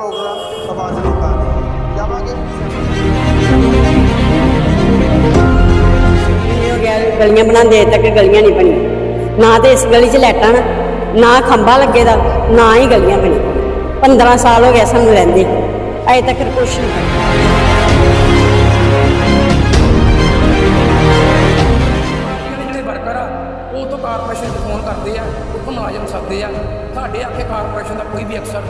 Programme ਆਵਾਜ਼ ਲੋਕਾਂ ਦੀ ਜਾਵਾਂਗੇ? ਇਹ ਹੋ ਗਿਆ ਗਲੀਆਂ ਬਣਾਉਂਦੇ ਤੱਕ ਗਲੀਆਂ ਨਹੀਂ ਬਣੀਆਂ। ਨਾ ਤੇ ਇਸ ਗਲੀ 'ਚ ਲੈਟਾਂ ਨਾ ਖੰਭਾ ਲੱਗੇ ਦਾ ਨਾ ਹੀ ਗਲੀਆਂ ਬਣੀ 15 ਸਾਲ ਹੋ ਗਏ ਸਾਨੂੰ ਰਹਿੰਦੇ। ਅਜੇ ਤੱਕ ਕੁਛ ਨਹੀਂ ਬਣਿਆ। ਉਹ ਤੋਂ ਕਾਰਪੋਰੇਸ਼ਨ ਫੋਨ ਕਰਦੇ ਆ ਮੁਲਾਜ਼ਮ ਸੱਦਦੇ ਆ। ਸਾਡੇ ਆਖੇ ਕਾਰਪੋਰੇਸ਼ਨ ਦਾ ਕੋਈ ਵੀ ਅਫਸਰ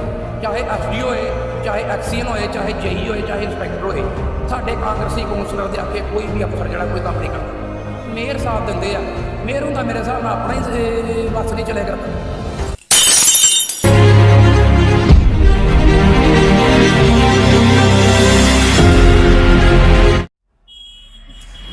ਚਾਹੇ ਐਸਡੀ ਹੋਏ ਚਾਹੇ ਐਕਸੀਅਨ ਹੋਏ ਚਾਹੇ ਜੇਈ ਹੋਏ ਚਾਹੇ ਇੰਸਪੈਕਟਰ ਹੋਏ ਸਾਡੇ ਕਾਂਗਰਸੀ ਕੌਂਸਲਰ ਦੇ ਅੱਗੇ ਕੋਈ ਵੀ ਅਫਸਰ ਜਿਹੜਾ ਕੋਈ ਕੰਮ ਨਹੀਂ ਕਰਦਾ। ਮੇਅਰ ਸਾਥ ਦਿੰਦੇ ਆ। ਮੇਅਰ ਹੁੰਦਾ ਮੇਰੇ ਹਿਸਾਬ ਨਾਲ ਆਪਣਾ ਹੀ ਅਹ, ਨਹੀਂ ਚੱਲਿਆ ਕਰਦਾ।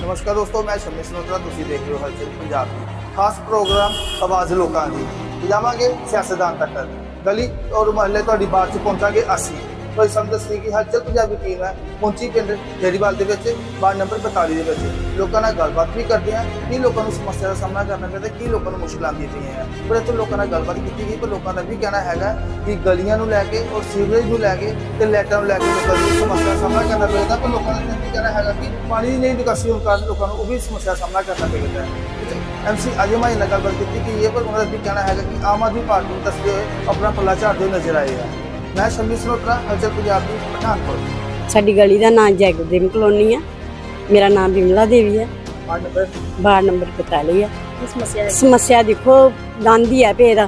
ਨਮਸਕਾਰ ਦੋਸਤੋ ਮੈਂ ਸ਼ਮੀ ਸਨੋਤਰਾ ਤੁਸੀਂ ਦੇਖ ਰਹੇ ਹੋ ਹਲਚਲ ਪੰਜਾਬ ਦੀ ਖਾਸ ਪ੍ਰੋਗਰਾਮ ਆਵਾਜ਼ ਲੋਕਾਂ ਦੀ। ਜਾਵਾਂਗੇ ਸਿਆਸਤਦਾਨ ਤੱਕ। ਗਲੀ ਔਰ ਮੁਹੱਲੇ ਤੁਹਾਡੀ ਬਾਤ 'ਚ ਪਹੁੰਚਾਂਗੇ ਅਸੀਂ। ਕੋਈ ਸਾਨੂੰ ਦੱਸੀ ਕਿ ਹਲਚਲ ਪੰਜਾਬੀ ਟੀਮ ਹੈ। ਪਹੁੰਚੀ ਪਿੰਡ ਜੇਰੀਵਾਲ ਦੇ ਵਿੱਚ, ਵਾਰਡ ਨੰਬਰ 42 ਦੇ ਵਿੱਚ। ਲੋਕਾਂ ਨਾਲ ਗੱਲਬਾਤ ਵੀ ਕਰਦੇ ਆ ਕੀ ਲੋਕਾਂ ਨੂੰ ਸਮੱਸਿਆ ਦਾ ਸਾਹਮਣਾ ਕਰਨਾ ਪੈਂਦਾ, ਕੀ ਲੋਕਾਂ ਨੂੰ ਮੁਸ਼ਕਲਾਂ ਆਉਂਦੀਆਂ ਪਈਆਂ ਪਰ ਇੱਥੇ ਲੋਕਾਂ ਨਾਲ ਗੱਲਬਾਤ ਕੀਤੀ ਗਈ, ਪਰ ਲੋਕਾਂ ਦਾ ਵੀ ਕਹਿਣਾ ਹੈਗਾ ਕਿ ਗਲੀਆਂ ਨੂੰ ਲੈ ਕੇ ਔਰ ਸੀਵਰੇਜ ਨੂੰ ਲੈ ਕੇ ਤੇ ਲਾਈਟਾਂ ਨੂੰ ਲੈ ਕੇ ਲੋਕਾਂ ਦੀ ਸਮੱਸਿਆ ਦਾ ਸਾਹਮਣਾ ਕਰਨਾ ਪੈਂਦਾ ਪਰ ਲੋਕਾਂ ਦਾ ਵੀ ਕਹਿਣਾ ਹੈਗਾ ਕਿ ਪਾਣੀ ਦੀ ਨਹੀਂ ਨਿਕਾਸੀ ਹੋਣ ਕਾਰਨ ਲੋਕਾਂ ਨੂੰ ਉਹ ਵੀ ਸਮੱਸਿਆ ਦਾ ਸਾਹਮਣਾ ਕਰਨਾ ਪੈਂਦਾ ਹੈ ਐਮਸੀ ਅਜਮਾਈ ਨਾਲ ਗੱਲਬਾਤ ਕੀਤੀ ਕਿ ਇਹ ਪਰ ਉਹਨਾਂ ਦਾ ਵੀ ਕਹਿਣਾ ਹੈਗਾ ਕਿ ਆਮ ਆਦਮੀ ਪਾਰਟੀ ਨੂੰ ਦੱਸਦੇ ਹੋਏ ਆਪਣਾ ਪੱਲਾ ਝਾੜਦੇ ਨਜ਼ਰ ਆਏ ਆ। ਮੈਂ ਸ਼ਮੀ ਸਨੋਤਰਾ ਹਲਚਲ ਪੰਜਾਬ ਦੀ ਪਠਾਨਕੋਟ। ਸਾਡੀ ਗਲੀ ਦਾ ਨਾਮ ਜੈ ਗੁਰਦੇਵ ਕਲੋਨੀ ਆ। ਮੇਰਾ ਨਾਮ ਬਿਮਲਾ ਦੇਵੀ ਆ। Ward number? ਵਾਰਡ ਨੰਬਰ 42 ਆ। ਸਮੱਸਿਆ ਦੇਖੋ ਗਾਂਧੀ ਆ ਪੇਰਾ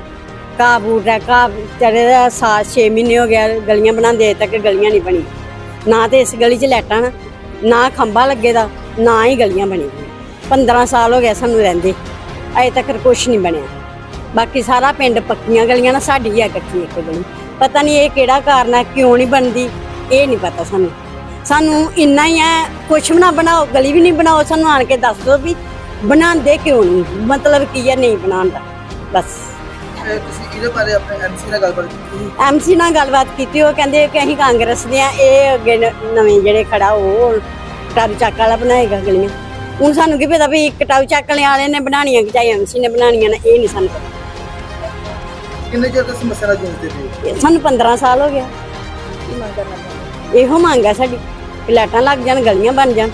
ਘਾਹ ਬੂਟ ਹੈ ਘਾਹ ਚੜੇ ਦਾ ਸਾਲ 6 ਮਹੀਨੇ ਹੋ ਗਿਆ ਗਲੀਆਂ ਬਣਾਉਂਦੇ ਅਜੇ ਤੱਕ ਗਲੀਆਂ ਨਹੀਂ ਬਣੀ। ਨਾ ਤੇ ਇਸ ਗਲੀ 'ਚ ਲੈਟਾਂ ਨਾ ਨਾ ਖੰਭਾ ਲੱਗੇ ਦਾ ਨਾ ਹੀ ਗਲੀਆਂ ਬਣੀ 15 ਸਾਲ ਹੋ ਗਏ ਸਾਨੂੰ ਰਹਿੰਦੇ। ਅਜੇ ਤੱਕ ਕੁਛ ਨਹੀਂ ਬਣਿਆ। ਬਾਕੀ ਸਾਰਾ ਪਿੰਡ ਪੱਕੀਆਂ ਗਲੀਆਂ ਨਾ ਸਾਡੀ ਆ ਕੱਚੀ ਇੱਕ ਗਲੀ। ਪਤਾ ਨਹੀਂ ਇਹ ਕਿਹੜਾ ਕਾਰਨ ਹੈ ਕਿਉਂ ਨਹੀਂ ਬਣਦੀ ਇਹ ਨਹੀਂ ਪਤਾ ਸਾਨੂੰ। ਸਾਨੂੰ ਇੰਨਾ ਹੀ ਹੈ ਕੁਛ ਵੀ ਨਾ ਬਣਾਓ ਗਲੀ ਵੀ ਨਹੀਂ ਬਣਾਓ ਸਾਨੂੰ ਆਣ ਕੇ ਦੱਸ ਦਿਓ ਵੀ ਬਣਾਉਂਦੇ ਕਿਉਂ ਨਹੀਂ? ਮਤਲਬ ਕੀ ਹੈ ਨਹੀਂ ਬਣਾਉਣ ਦਾ ਬਸ ਤੁਸੀਂ ਇਹਦੇ ਬਾਰੇ ਆਪਣੇ ਐਮਸੀ ਨਾਲ ਗੱਲਬਾਤ ਕੀਤੀ? ਐਮਸੀ ਨਾਲ ਗੱਲਬਾਤ ਕੀਤੀ ਉਹ ਕਹਿੰਦੇ ਕਿ ਅਸੀਂ ਕਾਂਗਰਸ ਦੇ ਆ ਇਹ ਅੱਗੇ ਨਵੇਂ ਜਿਹੜੇ ਖੜਾ ਉਹ ਟਾਰੂ ਚੱਕ ਵਾਲਾ ਬਣਾਏਗਾ ਗਲੀਆਂ। ਹੁਣ ਸਾਨੂੰ ਕੀ ਪਤਾ ਵੀ ਕਟਾਊ ਚੱਕ ਵਾਲੇ ਨੇ ਬਣਾਉਣੀਆਂ ਕਿ ਚਾਹੇ ਐਮਸੀ ਨੇ ਬਣਾਉਣੀਆਂ ਨੇ ਇਹ ਨਹੀਂ ਸਾਨੂੰ ਪਤਾ। ਕਿੰਨੇ ਚਿਰ ਤੋਂ ਸਮੱਸਿਆ ਨਾਲ ਜੂਝਦੇ ਪਏ ਹੋ? ਇਹ ਸਾਨੂੰ 15 ਸਾਲ ਹੋ ਗਿਆ। ਇਹੋ ਮੰਗ ਆ ਸਾਡੀ ਕਿ ਲਾਈਟਾਂ ਲੱਗ ਜਾਣ ਗਲੀਆਂ ਬਣ ਜਾਣ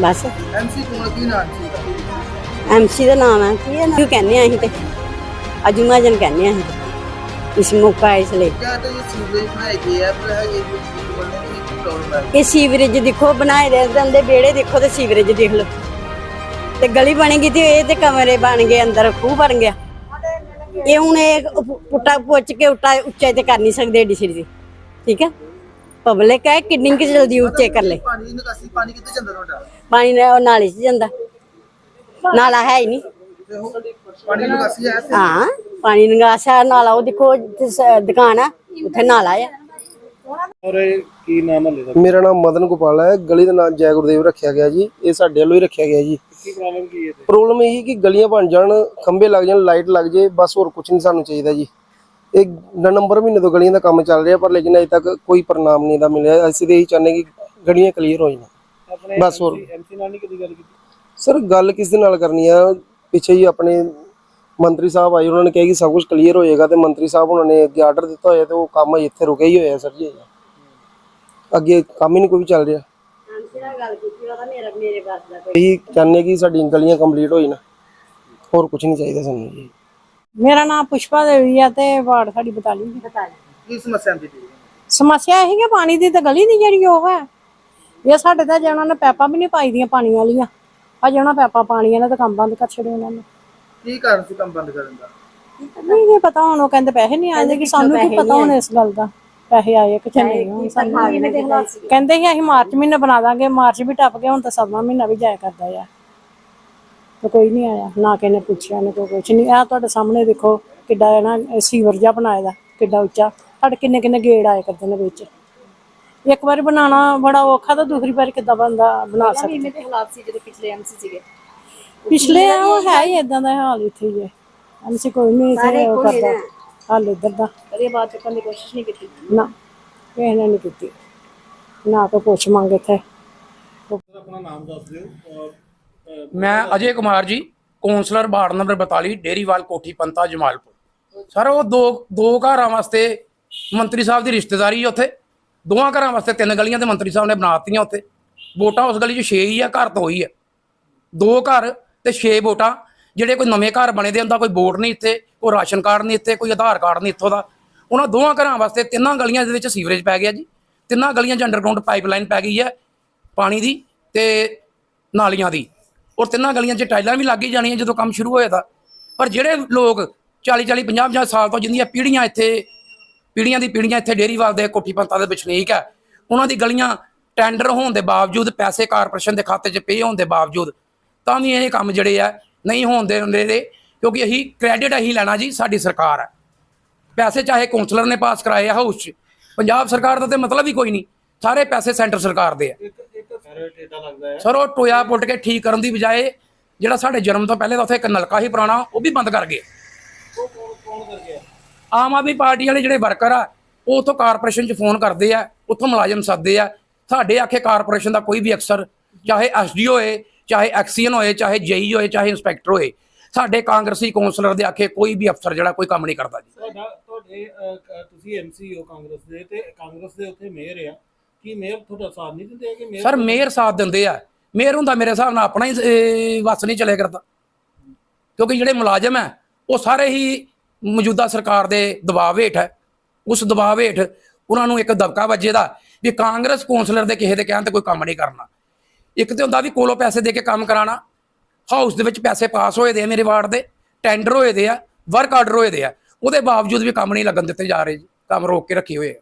ਬਸ। ਐਮਸੀ ਕੋਲ ਕੀ ਨਾਮ ਸੀ? ਐਮਸੀ ਦਾ ਨਾਮ ਹੈ ਕੀ ਹੈ ਨਾ? ਕਹਿੰਦੇ ਆ ਅਸੀਂ ਤੇ। ਅਜੂ ਮਹਾਜਨ ਕਹਿੰਦੇ ਆ ਅਸੀਂ ਤੇ। ਇਸ ਮੌਕਾ ਇਸ ਲਈ। ਕਿਆ ਤਾਂ ਇਹ ਸੀਵਰੇਜ ਬਣਾਏ ਗਏ ਆ ਪਰ ਇਹ ਇਹ ਬੋਲਣੇ ਦੀ ਕੀ ਪ੍ਰੋਬਲਮ ਹੈ ਇਹ ਸੀਵਰੇਜ ਦੇਖੋ ਬਣਾਏ ਦੇ ਜਾਂਦੇ ਵਿਹੜੇ ਦੇਖੋ ਤੇ ਸੀਵਰੇਜ ਦੇਖ ਲਓ। ਤੇ ਗਲੀ ਬਣੇਗੀ ਤੇ ਇਹ ਤੇ ਕਮਰੇ ਬਣ ਗਏ ਅੰਦਰ ਖੂਹ ਬਣ ਗਿਆ। ਇਹ ਹੁਣ ਇਹ ਪੁੱਟਾ ਪੁੱਛ ਕੇ ਉੱਟਾ ਉੱਚਾ ਤੇ ਕਰ ਨਹੀਂ ਸਕਦੇ ਏਡੀ ਸਿਰ ਦੀ ਠੀਕ ਹੈ ਪਬਲਿਕ ਹੈ ਕਿੰਨੀ ਕਿ ਜਲਦੀ ਉੱਚੇ ਕਰ ਲੈ। ਪਾਣੀ ਦੀ ਨਿਕਾਸੀ ਪਾਣੀ ਕਿੱਥੇ ਜਾਂਦਾ ਤੁਹਾਡਾ? ਪਾਣੀ ਨਾਲ ਉਹ ਨਾਲੇ 'ਚ ਜਾਂਦਾ। ਨਾਲਾ ਹੈ ਹੀ ਨਹੀਂ। ਪਾਣੀ ਨਿਕਾਸੀ ਹੈ ਇੱਥੇ? ਹਾਂ ਪਾਣੀ ਨਿਗਾਸਾ ਨਾਲਾ ਉਹ ਦੇਖੋ ਦੁਕਾਨ ਆ ਉੱਥੇ ਨਾਲਾ ਆ। ਮੇਰਾ ਨਾਮ ਮਦਨ ਗੋਪਾਲ ਹੈ। ਗਲੀ ਦਾ ਨਾਮ ਜੈ ਗੁਰਦੇਵ ਰੱਖਿਆ ਗਿਆ ਜੀ। ਇਹ ਸਾਡੇ ਵੱਲੋਂ ਹੀ ਰੱਖਿਆ ਗਿਆ ਜੀ। ਕੀ ਪ੍ਰੋਬਲਮ ਕੀ ਹੈ ਪ੍ਰੋਬਲਮ ਇਹ ਹੈ ਕਿ ਗਲੀਆਂ ਬਣ ਜਾਣ ਖੰਭੇ ਲੱਗ ਜਾਣ ਲਾਈਟ ਲੱਗ ਜੇ ਬਸ ਹੋਰ ਕੁਝ ਨਹੀਂ ਸਾਨੂੰ ਚਾਹੀਦਾ ਜੀ। ਇਹ ਨੰਬਰ ਮਹੀਨੇ ਤੋਂ ਗਲੀਆਂ ਦਾ ਕੰਮ ਚੱਲ ਰਿਹਾ ਪਰ ਲੇਕਿਨ ਅਜੇ ਤੱਕ ਕੋਈ ਪ੍ਰਣਾਮ ਨਹੀਂ ਦਾ ਮਿਲਿਆ। ਅਸੀਂ ਤਾਂ ਇਹੀ ਚਾਹੁੰਦੇ ਕਿ ਗਲੀਆਂ ਕਲੀਅਰ ਹੋ ਜਾਣ। ਬਸ ਹੋਰ। ਐਮਸੀ ਨਾਲ ਨਹੀਂ ਕਦੀ ਗੱਲ ਕੀਤੀ? ਸਰ ਗੱਲ ਕਿਸ ਦੇ ਨਾਲ ਕਰਨੀ ਆ? ਪਿੱਛੇ ਹੀ ਆਪਣੇ ਮੰਤਰੀ ਸਾਹਿਬ ਆਏ ਉਹਨਾਂ ਨੇ ਕਿਹਾ ਕਿ ਸਭ ਕੁਝ ਕਲੀਅਰ ਹੋ ਜਾਏਗਾ ਤੇ ਮੰਤਰੀ ਸਾਹਿਬ ਉਹਨਾਂ ਨੇ ਅੱਗੇ ਆਰਡਰ ਦਿੱਤਾ ਹੋਇਆ ਤੇ ਉਹ ਕੰਮ ਇੱਥੇ ਰੁਕਿਆ ਹੀ ਹੋਇਆ ਸਰ ਜੀ। ਅੱਗੇ ਕੰਮ ਹੀ ਨਹੀਂ ਕੋਈ ਚੱਲ ਰਿਹਾ। ਗੱਲ ਕੀਤੀ ਉਹਦਾ ਮੇਰਾ ਮੇਰੇ ਬਸ ਦਾ ਇਹੀ ਚਾਹੁੰਦੇ ਕਿ ਸਾਡੀਆਂ ਗਲੀਆਂ ਕੰਪਲੀਟ ਹੋਈ ਨਾ? ਹੋਰ ਕੁਝ ਨਹੀਂ ਚਾਹੀਦਾ ਸਾਨੂੰ ਜੀ। ਮੇਰਾ ਨਾਮ ਪੁਸ਼ਪਾ ਦੇਵੀ ਆ ਤੇ ਵਾਰਡ ਸਾਡੀ 42 ਦੀ ਕੀ ਸਮੱਸਿਆ ਆਉਂਦੀ ਪਈ? ਹੈ? ਸਮੱਸਿਆ ਇਹ ਹੈ ਕਿ ਪਾਣੀ ਦੀ ਤੇ ਗਲੀ ਦੀ ਜਿਹੜੀ ਉਹ ਹੈ। ਇਹ ਸਾਡੇ ਤਾਂ ਜੇ ਉਹਨਾਂ ਨੇ ਪੈਪਾਂ ਵੀ ਨਹੀਂ ਪਾਈ ਦੀਆਂ ਪਾਣੀ ਵਾਲੀਆਂ। ਆ ਉਹਨਾਂ ਪੈਪਾਂ ਪਾਣੀਆਂ ਨੇ ਤਾਂ ਕੰਮ ਬੰਦ ਕਰ ਛੜੇ ਉਹਨਾਂ ਨੇ। ਕੀ ਕਾਰਨ ਸੀ ਕੰਮ ਬੰਦ ਕਰਨ ਦਾ? ਨਹੀਂ ਨਹੀਂ ਪਤਾ ਹੁਣ ਉਹ ਕਹਿੰਦੇ ਪੈਸੇ ਨਹੀਂ ਆਏ ਕਿ ਸਾਨੂੰ ਕੀ ਪਤਾ ਹੁਣ ਇਸ ਗੱਲ ਦਾ। ਪੈਸੇ ਆਏ ਕਿ ਜਾਂ ਨਹੀਂ ਹੁਣ ਸਾਨੂੰ ਕਹਿੰਦੇ ਸੀ ਅਸੀਂ ਮਾਰਚ ਮਹੀਨੇ ਬਣਾ ਦਾਂਗੇ ਮਾਰਚ ਵੀ ਟੱਪ ਗਿਆ ਹੁਣ ਤਾਂ ਸਭਾ ਮਹੀਨਾ ਵੀ ਜਾਇਆ ਕਰਦਾ ਆ। ਤੇ ਕੋਈ ਨਹੀਂ ਆਇਆ ਨਾ ਕਿਸੇ ਨੇ ਪੁੱਛਿਆ ਨਾ ਕੋਈ ਕੁਛ ਨਹੀਂ। ਆ ਤੁਹਾਡੇ ਸਾਹਮਣੇ ਦੇਖੋ ਕਿੱਡਾ ਹੈ ਨਾ ਸੀਵਰ ਜਿਹਾ ਬਣਾਇਆ ਦਾ ਕਿੱਡਾ ਉੱਚਾ। ਸਾਡੇ ਕਿੰਨੇ ਕਿੰਨੇ ਗੇੜ ਆਏ ਕਰਦੇ ਨੇ ਵਿੱਚ। ਇੱਕ ਵਾਰੀ ਬਣਾਉਣਾ ਬੜਾ ਔਖਾ ਤਾਂ ਦੂਸਰੀ ਵਾਰੀ ਕਿੱਦਾਂ ਬੰਦਾ ਬਣਾ ਸਕਦਾ। ਦੇ ਹਾਲਾਤ ਸੀ ਜਦੋਂ ਪਿਛਲੇ ਐਮਸੀ ਸੀਗੇ। ਪਿਛਲੇ ਉਹ ਹੈ ਹੀ ਇਦਾਂ ਦਾ ਹਾਲ ਇੱਥੇ ਹੀ ਹੈ। ਐਮਸੀ ਕੋਈ ਨਹੀਂ ਇੱਥੇ ਉਹ ਕਰਦਾ ਹਾਲ ਇੱਧਰ ਦਾ। ਕਦੇ ਬਾਤ ਚੁੱਕਣ ਦੀ ਕੋਸ਼ਿਸ਼ ਨਹੀਂ ਕੀਤੀ। ਨਾ ਕਿਸੇ ਨੇ ਨਹੀਂ ਕੀਤੀ। ਨਾ ਕੋਈ ਪੁੱਛ ਮੰਗ ਇੱਥੇ। ਮੈਂ ਅਜੇ Kumar ji councillor ward number 42 ਡੇਰੀਵਾਲ ਕੋਠੀ ਪੰਤਾ ਜਮਾਲਪੁਰ। ਸਰ ਉਹ ਦੋ ਦੋ ਘਰਾਂ ਵਾਸਤੇ ਮੰਤਰੀ ਸਾਹਿਬ ਦੀ ਰਿਸ਼ਤੇਦਾਰੀ ਹੈ ਉੱਥੇ। ਦੋਵਾਂ ਘਰਾਂ ਵਾਸਤੇ ਤਿੰਨ ਗਲੀਆਂ ਤੇ ਮੰਤਰੀ ਸਾਹਿਬ ਨੇ ਬਣਾਤੀਆਂ ਉੱਥੇ। ਵੋਟਾਂ ਉਸ ਗਲੀ 'ਚ 6 ਹੀ ਆ ਘਰ ਤੋਂ ਹੀ ਆ। ਦੋ ਘਰ ਤੇ 6 ਵੋਟਾਂ। ਜਿਹੜੇ ਕੋਈ ਨਵੇਂ ਘਰ ਬਣੇ ਦੇ ਹੁੰਦਾ ਕੋਈ ਵੋਟ ਨਹੀਂ ਇੱਥੇ ਕੋਈ ਰਾਸ਼ਨ ਕਾਰਡ ਨਹੀਂ ਇੱਥੇ ਕੋਈ ਆਧਾਰ ਕਾਰਡ ਨਹੀਂ ਇੱਥੋਂ ਦਾ। ਉਹਨਾਂ ਦੋਵਾਂ ਘਰਾਂ ਵਾਸਤੇ ਤਿੰਨਾਂ ਗਲੀਆਂ ਦੇ ਵਿੱਚ ਸੀਵਰੇਜ ਪੈ ਗਿਆ ਜੀ। ਤਿੰਨਾਂ ਗਲੀਆਂ 'ਚ ਅੰਡਰਗਰਾਉਂਡ ਪਾਈਪਲਾਈਨ ਪੈ ਗਈ ਹੈ ਪਾਣੀ ਦੀ ਤੇ ਨਾਲੀਆਂ ਦੀ। ਔਰ ਤਿੰਨਾਂ ਗਲੀਆਂ 'ਚ ਟਾਈਲਾਂ ਵੀ ਲੱਗ ਹੀ ਜਾਣੀਆਂ ਜਦੋਂ ਕੰਮ ਸ਼ੁਰੂ ਹੋਇਆ ਤਾਂ। ਪਰ ਜਿਹੜੇ ਲੋਕ 40 40 50 50 ਸਾਲ ਤੋਂ ਜਿੰਦੀਆਂ ਪੀੜ੍ਹੀਆਂ ਇੱਥੇ, ਪੀੜ੍ਹੀਆਂ ਦੀ ਪੀੜ੍ਹੀਆਂ ਇੱਥੇ ਡੇਰੀਵਾਲ ਦੇ ਕੋਠੀ ਪੰਤਾਂ ਦੇ ਵਸਨੀਕ ਹੈ, ਉਹਨਾਂ ਦੀ ਗਲੀਆਂ ਟੈਂਡਰ ਹੋਣ ਦੇ ਬਾਵਜੂਦ ਪੈਸੇ ਕਾਰਪੋਰੇਸ਼ਨ ਦੇ ਖਾਤੇ 'ਚ ਪੇ ਹੋਣ ਦੇ ਬਾਵਜੂਦ ਤਾਂ ਵੀ ਇਹ ਕੰਮ ਜਿਹੜੇ ਆ ਨਹੀਂ ਹੋਣ ਦੇ ਹੁੰਦੇ ਦੇ ਕਿਉਂਕਿ ਅਸੀਂ ਕ੍ਰੈਡਿਟ ਅਸੀਂ ਲੈਣਾ ਜੀ, ਸਾਡੀ ਸਰਕਾਰ ਹੈ। ਪੈਸੇ ਚਾਹੇ ਕੌਂਸਲਰ ਨੇ ਪਾਸ ਕਰਾਏ ਆ ਹਾਊਸ 'ਚ। ਪੰਜਾਬ ਸਰਕਾਰ ਦਾ ਤੇ ਮਤਲਬ ਹੀ ਕੋਈ ਨਹੀਂ। ਸਾਰੇ ਪੈਸੇ ਸੈਂਟਰ ਸਰਕਾਰ ਦੇ ਆ। ਸਾਰੇ ਉਹ ਟੋਇਆ ਪੁੱਟ ਕੇ ਠੀਕ ਕਰਨ ਦੀ ਬਜਾਏ ਜਿਹੜਾ ਸਾਡੇ ਜਨਮ ਤੋਂ ਪਹਿਲੇ ਦਾ ਉੱਥੇ ਇੱਕ ਨਲਕਾ ਹੀ ਪੁਰਾਣਾ ਉਹ ਵੀ ਬੰਦ ਕਰ ਗਏ। ਆਮ ਆਦਮੀ ਪਾਰਟੀ ਵਾਲੇ ਜਿਹੜੇ ਵਰਕਰ ਆ ਉਹ ਉੱਥੋਂ ਕਾਰਪੋਰੇਸ਼ਨ 'ਚ ਫੋਨ ਕਰਦੇ ਆ ਉੱਥੋਂ ਮੁਲਾਜ਼ਮ ਸੱਦਦੇ ਆ। ਸਾਡੇ ਆਖੇ ਕਾਰਪੋਰੇਸ਼ਨ ਦਾ ਕੋਈ ਵੀ ਅਫਸਰ ਚਾਹੇ ਐਸਡੀਓ ਹੋਏ ਚਾਹੇ ਐਕਸੀਅਨ ਹੋਏ ਚਾਹੇ ਜੇਈ ਹੋਏ ਚਾਹੇ ਇੰਸਪੈਕਟਰ ਹੋਏ ਸਾਡੇ ਕਾਂਗਰਸੀ ਕੌਂਸਲਰ ਦੇ ਆਖੇ ਕੋਈ ਵੀ ਅਫਸਰ ਜਿਹੜਾ ਕੋਈ ਕੰਮ ਨਹੀਂ ਕਰਦਾ ਜੀ। ਤੁਹਾਡਾ ਤੁਹਾਡੇ ਅਹ, ਕ- ਤੁਸੀਂ ਐਮਸੀ ਹੋ ਕਾਂਗਰਸ ਦੇ ਤੇ ਕਾਂਗਰਸ ਦੇ ਉੱਥੇ ਮੇਅਰ ਆ। ਕੀ ਮੇਅਰ ਤੁਹਾਡਾ ਸਾਥ ਨਹੀਂ ਦਿੰਦੇ ਕਿ ਮੇਅਰ ਸਰ ਮੇਅਰ ਸਾਥ ਦਿੰਦੇ ਆ। ਮੇਅਰ ਹੁੰਦਾ ਮੇਰੇ ਹਿਸਾਬ ਨਾਲ ਆਪਣਾ ਹੀ ਅਹ, ਵੱਸ ਨਹੀਂ ਚੱਲਿਆ ਕਰਦਾ। ਕਿਉਂਕਿ ਜਿਹੜੇ ਮੁਲਾਜ਼ਮ ਹੈ ਉਹ ਸਾਰੇ ਹੀ ਮੌਜੂਦਾ ਸਰਕਾਰ ਦੇ ਦਬਾਅ ਹੇਠ ਹੈ ਉਸ ਦਬਾਅ ਹੇਠ ਉਹਨਾਂ ਨੂੰ ਇੱਕ ਦਬਕਾ ਵੱਜੇ ਦਾ ਵੀ ਕਾਂਗਰਸ ਕੌਂਸਲਰ ਦੇ ਕਿਸੇ ਦੇ ਕਹਿਣ ਤੇ ਕੋਈ ਕੰਮ ਨਹੀਂ ਕਰਨਾ। ਇੱਕ ਤੇ ਹੁੰਦਾ ਵੀ ਕੋਲੋਂ ਪੈਸੇ ਦੇ ਕੇ ਕੰਮ ਕਰਾਣਾ ਹਾਊਸ ਦੇ ਵਿੱਚ ਪੈਸੇ ਪਾਸ ਹੋਏ ਦੇ ਮੇਰੇ ਵਾਰਡ ਦੇ, ਟੈਂਡਰ ਹੋਏ ਦੇ ਆ ਵਰਕ ਆਰਡਰ ਹੋਏ ਦੇ ਆ। ਉਹਦੇ ਬਾਵਜੂਦ ਵੀ ਕੰਮ ਨਹੀਂ ਲੱਗਣ ਦਿੱਤੇ ਜਾ ਰਹੇ ਜੀ, ਕੰਮ ਰੋਕ ਕੇ ਰੱਖੇ ਹੋਏ ਆ।